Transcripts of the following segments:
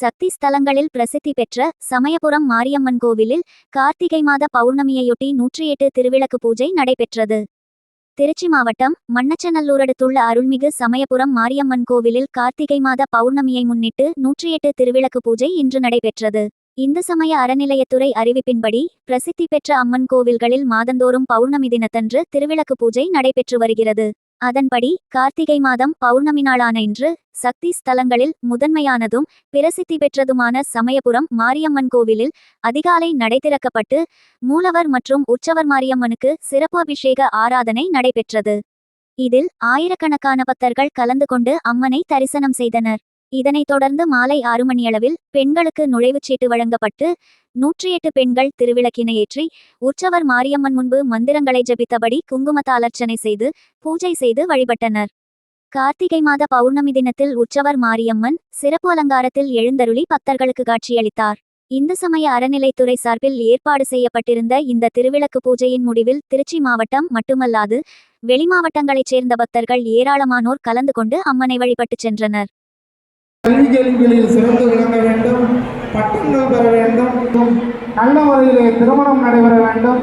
சக்தி ஸ்தலங்களில் பிரசித்தி பெற்ற சமயபுரம் மாரியம்மன் கோவிலில் கார்த்திகை மாத பௌர்ணமியையொட்டி நூற்றி எட்டு திருவிளக்கு பூஜை நடைபெற்றது. திருச்சி மாவட்டம் மண்ணச்சநல்லூரடுத்துள்ள அருள்மிகு சமயபுரம் மாரியம்மன் கோவிலில் கார்த்திகை மாத பௌர்ணமியை முன்னிட்டு நூற்றி எட்டு திருவிளக்கு பூஜை இன்று நடைபெற்றது. இந்து சமய அறநிலையத்துறை அறிவிப்பின்படி பிரசித்தி பெற்ற அம்மன் கோவில்களில் மாதந்தோறும் பௌர்ணமி தினத்தன்று திருவிளக்கு பூஜை நடைபெற்று வருகிறது. அதன்படி கார்த்திகை மாதம் பௌர்ணமி நாளான இன்று சக்தி ஸ்தலங்களில் முதன்மையானதும் பிரசித்தி பெற்றதுமான சமயபுரம் மாரியம்மன் கோவிலில் அதிகாலை நடை திறக்கப்பட்டு மூலவர் மற்றும் உற்சவர் மாரியம்மனுக்கு சிறப்பு அபிஷேக ஆராதனை நடைபெற்றது. இதில் ஆயிரக்கணக்கான பக்தர்கள் கலந்து கொண்டு அம்மனை தரிசனம் செய்தனர். இதனைத் தொடர்ந்து மாலை ஆறு மணியளவில் பெண்களுக்கு நுழைவுச் சீட்டு வழங்கப்பட்டு நூற்றி எட்டு பெண்கள் திருவிளக்கினை ஏற்றி உற்சவர் மாரியம்மன் முன்பு மந்திரங்களை ஜபித்தபடி குங்குமத்தாலர்ச்சனை செய்து பூஜை செய்து வழிபட்டனர். கார்த்திகை மாத பௌர்ணமி தினத்தில் உற்சவர் மாரியம்மன் சிறப்பு அலங்காரத்தில் எழுந்தருளி பக்தர்களுக்கு காட்சியளித்தார். இந்து சமய அறநிலைத்துறை சார்பில் ஏற்பாடு செய்யப்பட்டிருந்த இந்த திருவிளக்கு பூஜையின் முடிவில் திருச்சி மாவட்டம் மட்டுமல்லாது வெளிமாவட்டங்களைச் சேர்ந்த பக்தர்கள் ஏராளமானோர் கலந்து கொண்டு அம்மனை வழிபட்டுச் சென்றனர். கல்வி கேள்விகளில் சிறந்து விளங்க வேண்டும் பட்டங்கள் பெற வேண்டும் நல்ல முறையிலே திருமணம் நடைபெற வேண்டும்.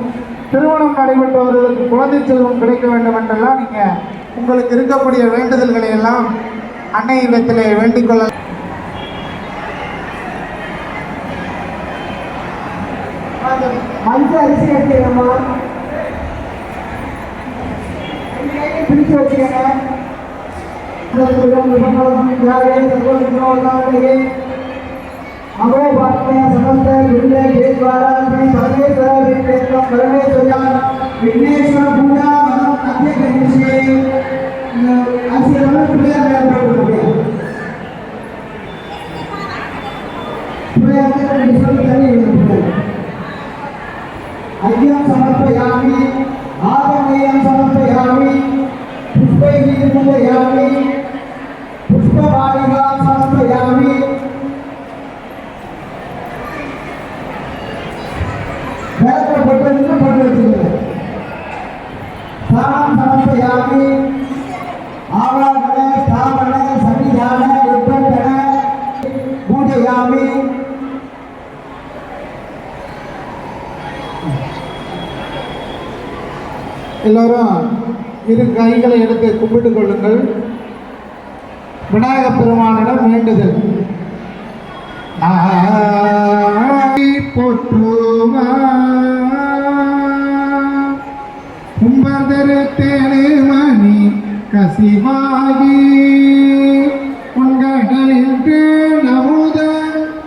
திருமணம் நடைபெற்றவர்களுக்கு குழந்தை செல்வம் கிடைக்க வேண்டும் என்றெல்லாம் நீங்க உங்களுக்கு இருக்கக்கூடிய வேண்டுதல்களை எல்லாம் அன்னையிடத்திலே வேண்டிக் கொள்ள மஞ்சள் அரிசி எடுத்துக்கணுமா பிடிச்சு வச்சுக்கோங்க. समस्त विद्य द्वारा सर्वेश्वर विघ्नेश्वर परमेश्वर विघ्नेश्वर पूजा अध्यय करने से आशीर्वाद पूजा में प्रयोग हो गया पूजा के विश्व करी है पूजा अज्ञान समर्पयामि आगमेयं समर्पयामि पुष्पैः समर्पयामि வேற பட்டதுக்கு பட்டு வச்சுக்கோங்க ஸ்தானம் சமர்ப்பயாமி ஆவாகன ஸ்தாபன சன்னிதான உட்பட்டன பூஜயாமி எல்லோரும் இரு கைகளை எடுத்து கும்பிட்டுக் கொள்ளுங்கள் விநாயகப் பெருமானிடம் வேண்டுதல் ஆய் கட்டடு மணி கசிவாகி. உங்கடலின்று நமுத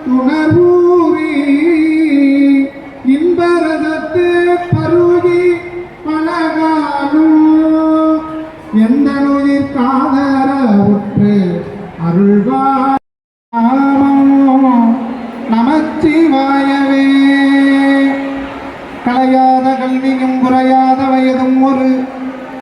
உணர்வூரி. இன்பரதத்து பருகி பழகானும் எந்த நோயிற் காதர உற்று அருள்வாமோ. நமச்சிவாயவே. கலையாத கல்வியும் குறையாத வயதும் ஒரு